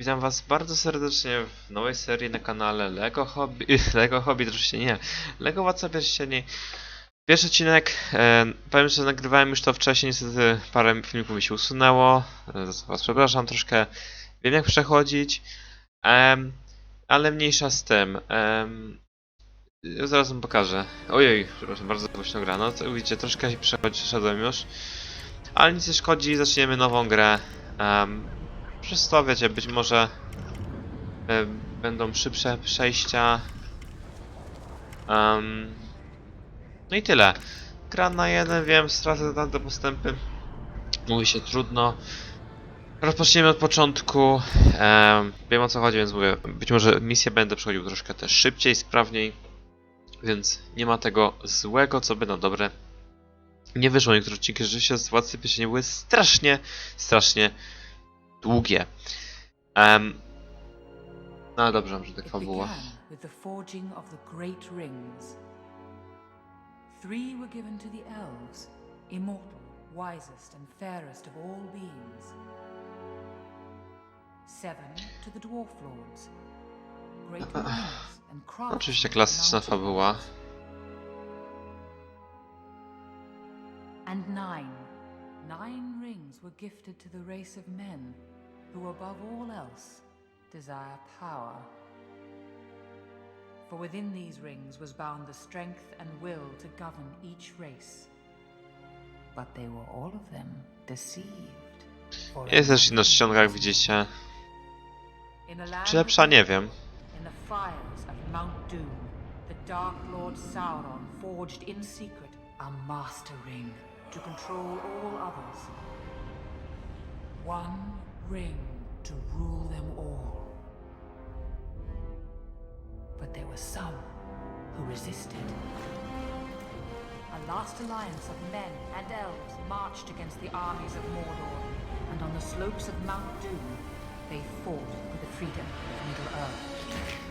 Witam was bardzo serdecznie w nowej serii na kanale Lego Hobby, Lego Hobby oczywiście nie, Lego Władca Pierścieni. Pierwszy odcinek, e, powiem, że nagrywałem już to wcześniej, niestety parę filmików mi się usunęło, e, was przepraszam troszkę, wiem jak przechodzić, em, ale mniejsza z tym. em, zaraz wam pokażę. Ojej, przepraszam, bardzo głośno gra, no to widzicie, troszkę się przechodzi, przeszedłem już, ale nic nie szkodzi, zaczniemy nową grę. em, przez to, wiecie, być może e, będą szybsze przejścia. Em, no i tyle. Gra na jeden, wiem, stracę tam te postępy. Mówi się trudno. Rozpoczniemy od początku. Em, wiem o co chodzi, więc mówię, być może misję będę przechodził troszkę też szybciej, sprawniej. Więc nie ma tego złego, co by na dobre nie wyszło. Niektóre odcinki rzeczywiście z Władcy Pierścieni były strasznie, strasznie długie. Em, no dobrze, może tak fabuła. began with the forging of the great rings. Three were given to the elves, immortal, wisest, and fairest of all beings. Seven to the dwarf lords, great and craftsmen. Oczywiście klasyczna fabuła. And nine, nine rings were gifted to the race of men, who above all else desire power. For within these rings was bound the strength and will to govern each race. But they were all of them deceived. Jest też inna ściąga, jak widzicie. in Czy lepsza, nie wiem. In the fires of Mount Doom, the Dark Lord Sauron forged in secret a Master Ring to control all others. One ring to rule them all. But there were some who resisted. A last alliance of men and elves marched against the armies of Mordor, and on the slopes of Mount Doom, they fought for the freedom of Middle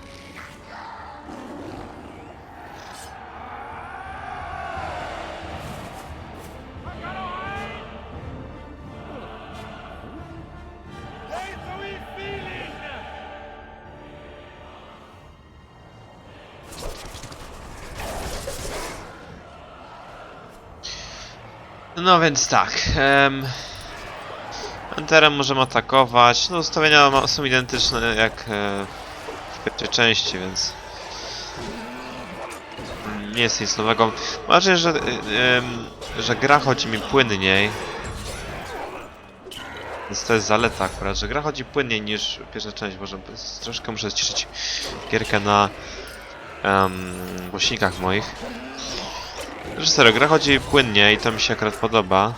No więc tak. Enterem możemy atakować. No ustawienia są identyczne jak e, w pierwszej części, więc mm, nie jest nic nowego. Mam że, e, że gra chodzi mi płynniej. Więc to jest zaleta akurat, że gra chodzi płynniej niż pierwsza część. Może troszkę muszę ściszyć gierkę na um, głośnikach moich. Że serio, gra chodzi płynnie i to mi się akurat podoba.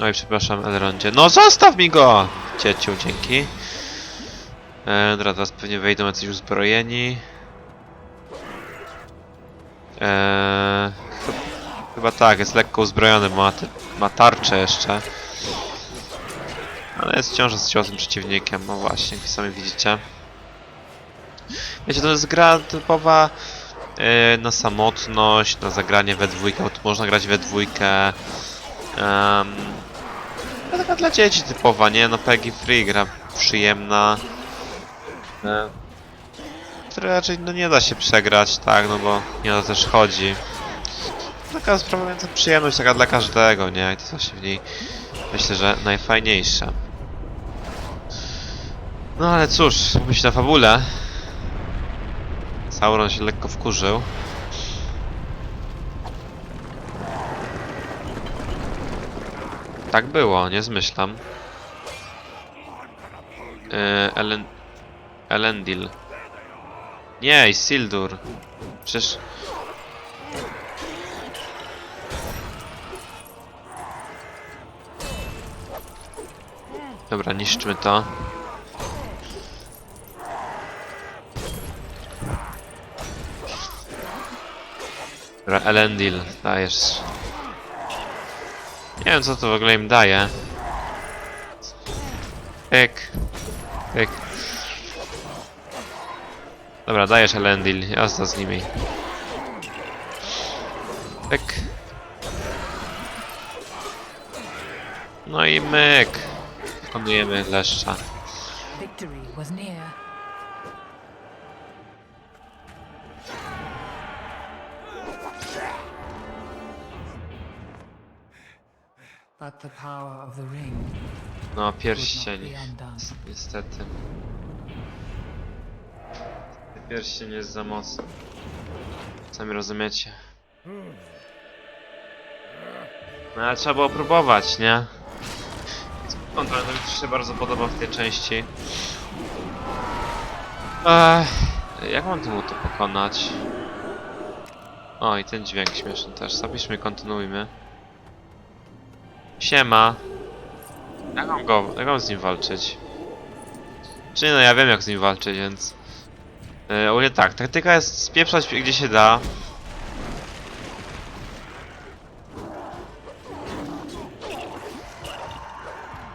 Oj, przepraszam, Elrondzie. No zostaw mi go! Cieciu, dzięki. E, dobra, teraz pewnie wejdą jacyś uzbrojeni. E, ch- chyba tak, jest lekko uzbrojony, bo ma, ma tarczę jeszcze. Ale jest wciąż z ciosem przeciwnikiem, no właśnie, sami widzicie. Wiecie, to jest gra typowa e, na samotność, na zagranie we dwójkę, bo tu można grać we dwójkę. Um, taka dla dzieci typowa, nie? No Peggy Free, gra przyjemna. E, która raczej no, nie da się przegrać, tak, no bo nie o to też chodzi. Taka sprawiająca przyjemność, taka dla każdego, nie? I to właśnie w niej myślę, że najfajniejsze. No ale cóż, się na fabule. Sauron się lekko wkurzył. Tak było, nie zmyślam. Yy, Elen... Elendil. Nie, Isildur. Przecież... Dobra, niszczmy to. Dobra, Elendil, dajesz. Nie wiem co to w ogóle im daje. Pyk. Pyk. Dobra, dajesz Elendil, jazda z nimi. Pyk. No i myk. Pokonujemy leszcza. Victory was near. No, pierścień. Niestety. Pierścień jest za mocny. Sami rozumiecie. No ale trzeba było próbować, nie? Kontrola to mi się bardzo podoba w tej części. Ech, jak mam temu to pokonać? O, i ten dźwięk śmieszny też. Zapiszmy, kontynuujmy. Siema. Jak mam go, jak mam z nim walczyć? Czy nie, no ja wiem jak z nim walczyć, więc... Yy, ogólnie tak, taktyka jest spieprzać gdzie się da.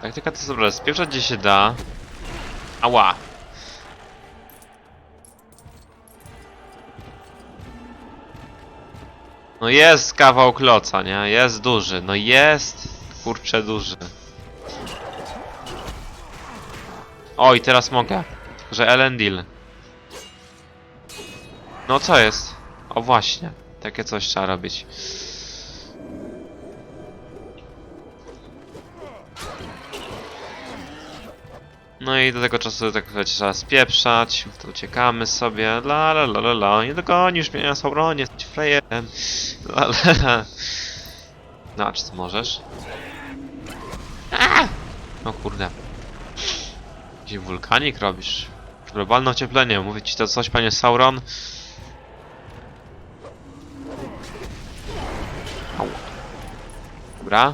Taktyka to jest dobra, spieprzać gdzie się da. Ała! No jest kawał kloca, nie? Jest duży, no jest kurczę duży. Oj, teraz mogę. Że Elendil. No co jest? O właśnie. Takie coś trzeba robić. No i do tego czasu tak wiecie, trzeba spieprzać, to uciekamy sobie, la la la la la, nie dogonisz mnie, Sauronie, jesteś frajerem, la la la. No, czy możesz? No kurde. Jakiś wulkanik robisz? Globalne ocieplenie, mówię ci to coś, panie Sauron? Au. Dobra.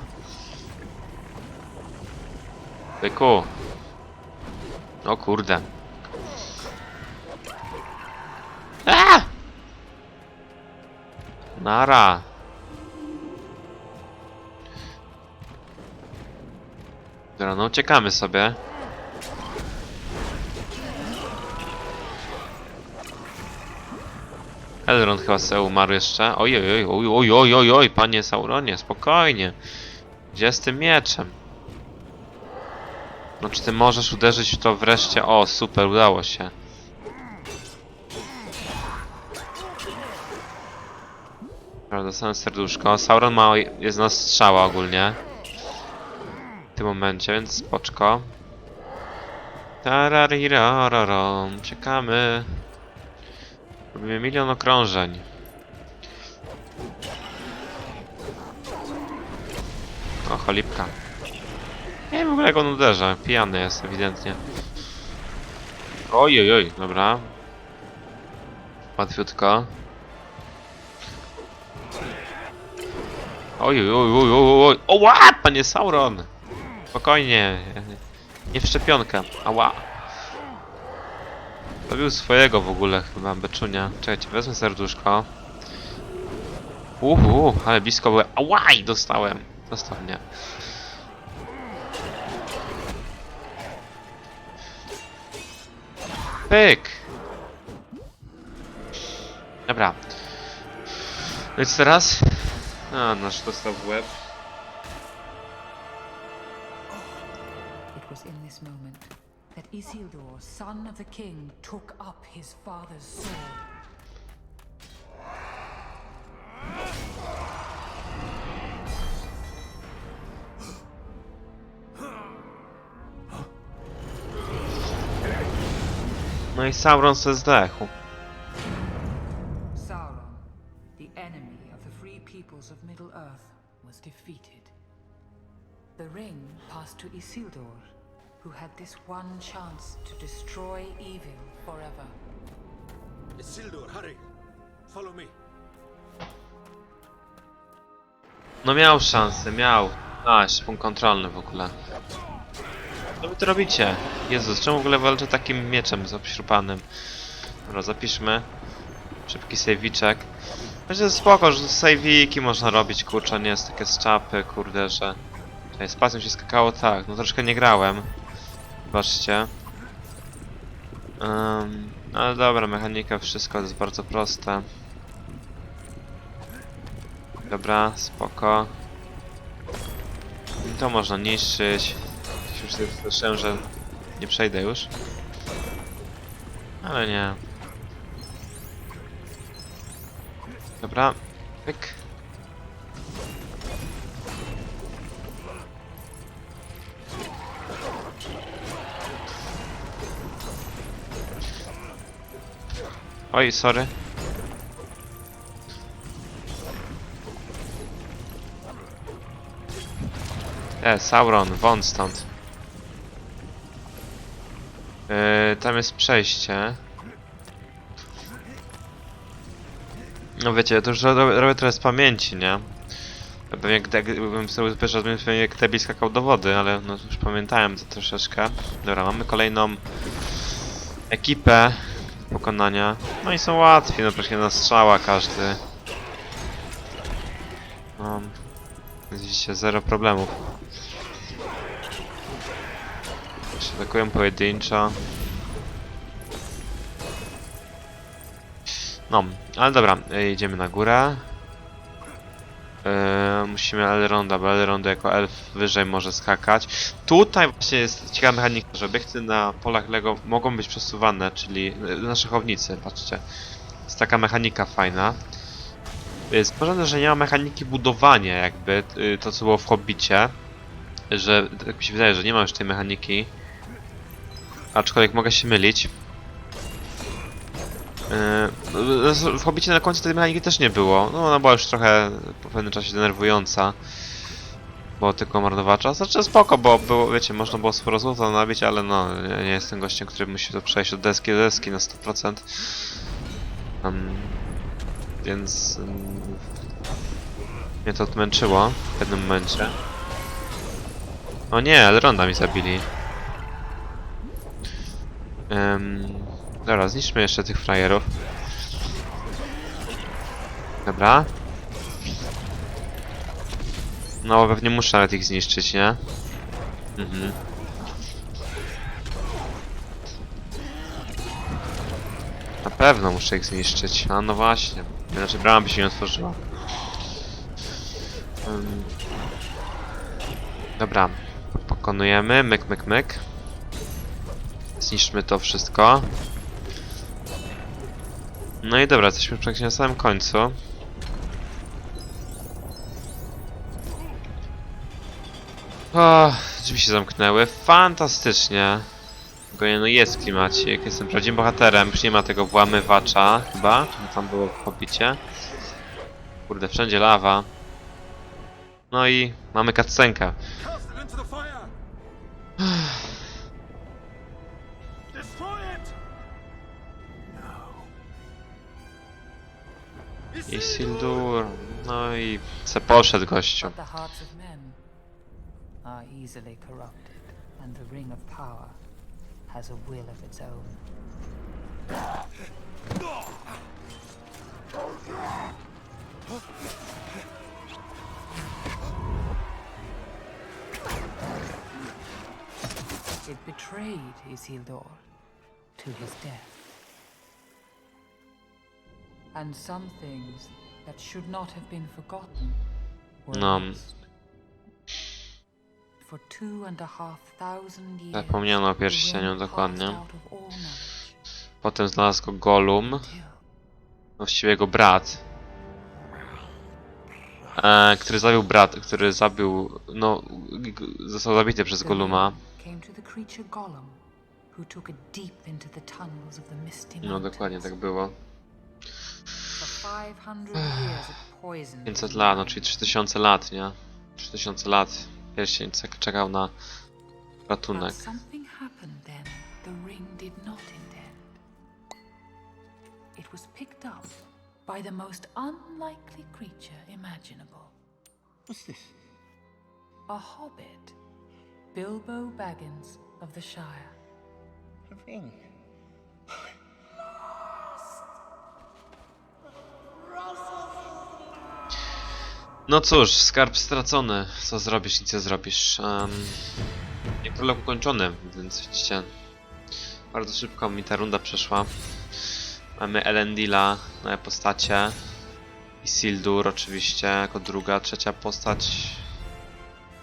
Byku. O kurde. A! Nara. Dobra, no uciekamy sobie. Elrond chyba sobie umarł jeszcze. Oj, oj, oj, oj, oj, oj, oj, panie Sauronie, spokojnie. Gdzie z tym mieczem? No czy ty możesz uderzyć w to wreszcie? O, super, udało się. Prawda, same serduszko. Sauron ma, jest na strzała ogólnie. W tym momencie, więc spoczko. Tararirararam, czekamy. Robimy milion okrążeń. O, cholipka. Nie wiem w ogóle jak on uderza. Pijany jest ewidentnie. Oj, oj, oj, dobra. Łatwiutko. Oj, oj, oj, oj, oj, oj. Oła, panie Sauron! Spokojnie. Nie w szczepionkę. Ała. Robił swojego w ogóle chyba, beczunia. Czekajcie, wezmę serduszko. Uhu, ale blisko byłem. Ałaj, dostałem. Dostał mnie. Pyk! Dobra. Więc teraz... A, nasz dostał w łeb. Son of the king, took up his father's sword. No i Sauron se zdechł. Sauron, the enemy of the free peoples of Middle-earth, was defeated. The ring passed to Isildur, who had this one chance to destroy evil forever. Isildur, hurry! Follow me. No miał szansę, miał. A, jeszcze punkt kontrolny w ogóle. Co wy to robicie? Jezus, czemu w ogóle walczę takim mieczem zapśrupanym? Dobra, zapiszmy. Szybki sejwiczek. Będzie spoko, że sejwiki można robić, kurczę, nie jest takie z czapy, kurde, że... Czekaj, z pasem się skakało, tak, no troszkę nie grałem. Zobaczcie. Um, ale dobra, mechanika, wszystko jest bardzo proste. Dobra, spoko. To można niszczyć. Już słyszałem, że nie przejdę już. Ale nie. Dobra. Pyk. Oj, sorry. E, Sauron, wąt stąd. Yy, tam jest przejście. No wiecie, to już robię, robię trochę z pamięci, nie? Pewnie jakbym sobie pewnie jak Tebi skakał do wody, ale no już pamiętałem to troszeczkę. Dobra, mamy kolejną ekipę pokonania. No i są łatwi, no praktycznie na strzała każdy. No, widzicie, zero problemów. Się atakują pojedynczo. No, ale dobra, e, idziemy na górę. E, musimy Elronda, bo Elrond jako elf wyżej może skakać. Tutaj właśnie jest ciekawa mechanika, że obiekty na polach Lego mogą być przesuwane, czyli e, na szachownicy, patrzcie. Jest taka mechanika fajna. Jest że nie ma mechaniki budowania jakby, y, to co było w Hobbicie. Że, tak mi się wydaje, że nie ma już tej mechaniki. Aczkolwiek mogę się mylić. Yy, w Hobbicie na końcu tej mechaniki też nie było. No ona była już trochę po pewnym czasie denerwująca. Bo tylko marnowała. Znaczy spoko, bo było, wiecie, można było sporo złota nabić, ale no, nie, nie jestem gościem, który musi to przejść od deski do deski na 100%. Um, więc... Um, mnie to odmęczyło w pewnym momencie. O nie, Elronda mi zabili. Um, dobra, zniszczmy jeszcze tych frajerów. Dobra. No, pewnie muszę nawet ich zniszczyć, nie? Mhm. Na pewno muszę ich zniszczyć. A no właśnie. Inaczej brama by się nie otworzyła. Ym. Dobra. Pokonujemy. Myk, myk, myk. Zniszczmy to wszystko. No i dobra, jesteśmy praktycznie na samym końcu. O, drzwi się zamknęły. Fantastycznie. Tylko nie, no jest klimacik. Jestem prawdziwym bohaterem. Już nie ma tego włamywacza chyba. Tam było w pobicie. Kurde, wszędzie lawa. No i mamy cutscenkę. Isildur. No i se poszedł gościu. The hearts of men are easily corrupted, and the Ring of Power has a will of its own. It betrayed Isildur to his death. And some things that should not have been forgotten were No. lost. For two and a half thousand years, Zapomniano o the pierścieniu dokładnie. passed out of all knowledge Potem znalazł go Gollum. until Właściwie jego brat. E, który zabił brat, który zabił, no, g- został zabity przez the Golluma. ring came to the creature Gollum, who took it deep into the tunnels of the misty No dokładnie mountains. tak było. For 500 years it poisoned 500 the lat, no czyli 3000 lat, nie? 3000 lat. Pierścień czek- czekał na ratunek. But something happened then the ring did not intend. It was picked up by the most unlikely creature imaginable. What's this? A hobbit, Bilbo Baggins of the Shire. A ring. No cóż, skarb stracony. Co zrobisz, nic nie zrobisz. Um, jak prolog ukończony, więc widzicie. Bardzo szybko mi ta runda przeszła. Mamy Elendila, nowe postacie. I Sildur oczywiście, jako druga, trzecia postać.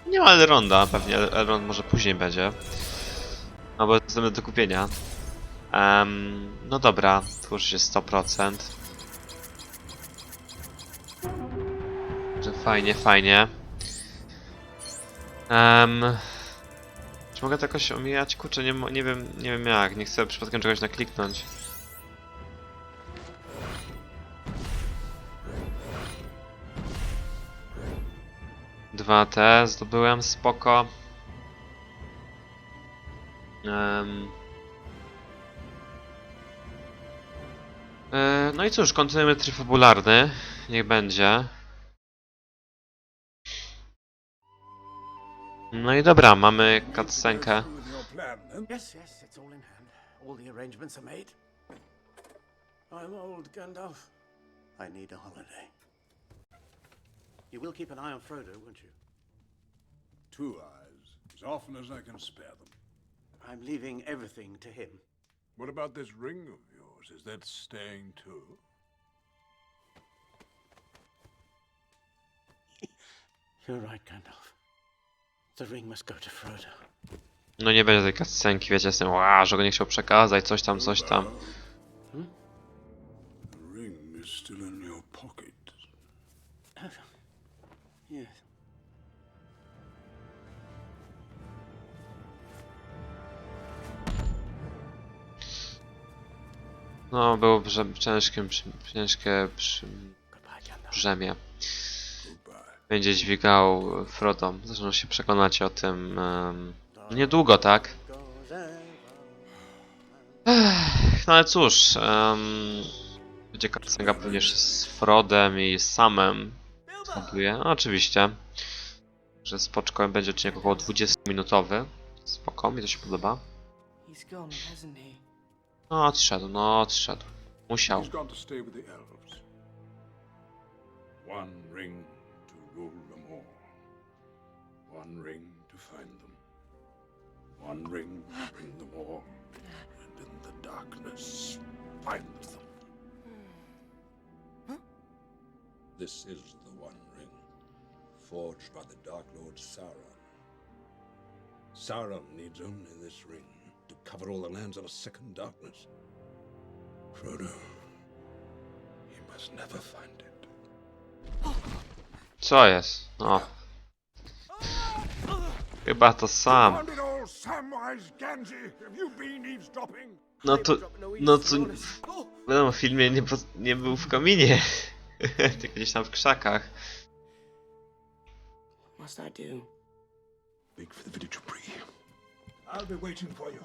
Nie ma Elronda, pewnie El- Elrond może później będzie. No bo jest do kupienia. Em, no dobra, tłurzy się 100%. Fajnie, fajnie. Um, czy mogę to jakoś omijać? Kurczę, nie, nie wiem, nie wiem jak, nie chcę przypadkiem czegoś nakliknąć. Dwa te zdobyłem, spoko. E, no i cóż, kontynuujemy tryb fabularny. Niech będzie. No i dobra, mamy cutscenkę. With your plan, then? Yes, yes, it's all in hand. All the arrangements are made. I'm old, Gandalf. I need a holiday. You will keep an eye on Frodo, won't you? Two eyes, as often as I can spare them. I'm leaving everything to him. What about this ring of yours? Is that staying too? You're right, Gandalf. No nie będzie tej cutscenki, wiecie, jestem wow, że go nie chciał przekazać, coś tam, coś tam. The ring is still in your pocket. Yes. No, było brze ciężkie, przy- ciężkie przy brzemię. Będzie dźwigał Frodo. Zresztą się przekonacie o tym em, niedługo, tak? Ever. No ale cóż, em, będzie cutscenka pewnie z Frodem i z Samem. Zgaduję. No, oczywiście. Że spoczko będzie odcinek około 20-minutowy. Spoko, mi to się podoba. No, odszedł, no, odszedł. Musiał. One ring rule them all. One ring to find them. One ring to bring them all. And in the darkness, find them. Huh? This is the One Ring, forged by the Dark Lord Sauron. Sauron needs only this ring to cover all the lands of a second darkness. Frodo, he must never find it. Co jest? No. Chyba to sam. No to, no to, wiadomo, w filmie nie, po- nie był w kominie. Tylko gdzieś tam w krzakach. Must I do? Make for the village of Bree. I'll be waiting for you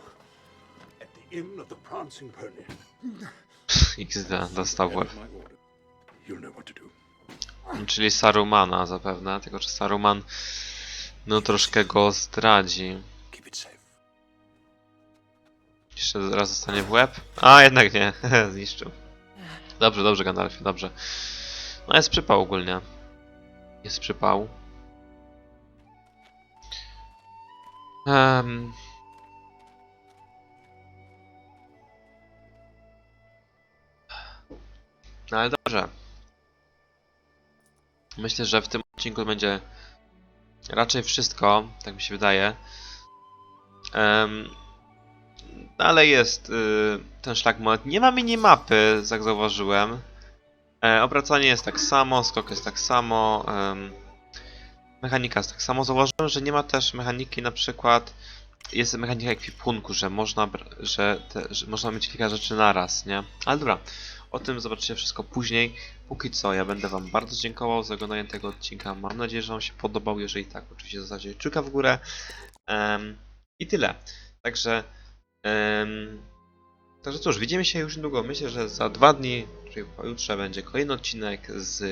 at the Inn of the Prancing Pony. XD, dostał w. You'll know what to do. Czyli Sarumana zapewne, tylko że Saruman no troszkę go zdradzi. Jeszcze raz zostanie w łeb? A, jednak nie, zniszczył. Dobrze, dobrze Gandalfie, dobrze. No jest przypał ogólnie. Jest przypał. Um. No ale dobrze. Myślę, że w tym odcinku będzie raczej wszystko, tak mi się wydaje. Um, dalej jest y, ten szlagmot. Nie ma minimapy, jak zauważyłem. E, obracanie jest tak samo, skok jest tak samo. mechanika jest tak samo. Zauważyłem, że nie ma też mechaniki na przykład. Jest mechanika ekwipunku, że można, że, te, że można mieć kilka rzeczy naraz, nie? Ale dobra, o tym zobaczycie wszystko później. Póki co, ja będę Wam bardzo dziękował za oglądanie tego odcinka. Mam nadzieję, że Wam się podobał. Jeżeli tak, oczywiście zostawcie kciuka w górę. Em, I tyle. Także, em, także cóż, widzimy się już niedługo. Myślę, że za dwa dni, czyli pojutrze, będzie kolejny odcinek z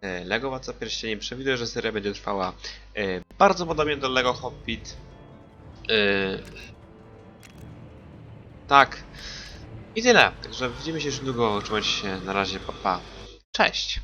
e, Lego Władca Pierścieni. Przewiduję, że seria będzie trwała e, bardzo podobnie do Lego Hobbit. E, tak. I tyle. Także widzimy się już niedługo. Trzymajcie się. Na razie. Pa, pa. Cześć.